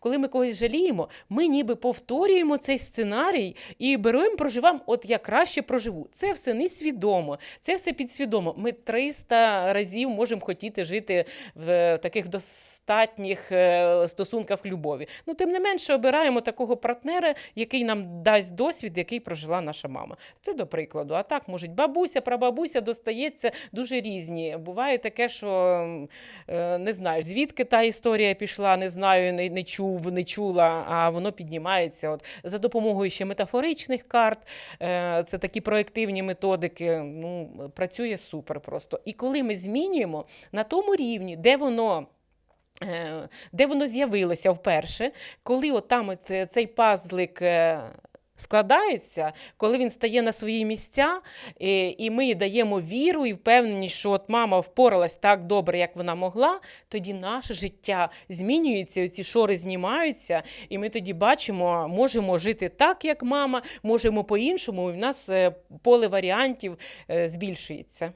коли ми когось жаліємо, ми ніби повторюємо цей сценарій і беремо, проживаємо, от я краще проживу. Це все несвідомо, це все підсвідомо. Ми 300 разів можемо хотіти жити в е, таких достатніх е, стосунках любові. Ну, тим не менше, обираємо такого партнера, який нам дасть досвід, який прожила наша мама. Це до прикладу. А так, може, бабуся, прабабуся достається дуже різні. Буває таке, що е, не знаю, звідки та історія пішла, не знаю, не, не чув, не чула, а воно піднімається от, за допомогою ще метафоричних карт. Е, Це такі проєктивні методики. Ну, працює супер просто. І коли ми змінюємо на тому рівні, де воно. е, Де воно з'явилося вперше, коли от там е, цей пазлик складається, коли він стає на свої місця, і ми даємо віру і впевненість, що от мама впоралась так добре, як вона могла, тоді наше життя змінюється, ці шори знімаються, і ми тоді бачимо, можемо жити так, як мама, можемо по-іншому, і в нас е, поле варіантів е, збільшується.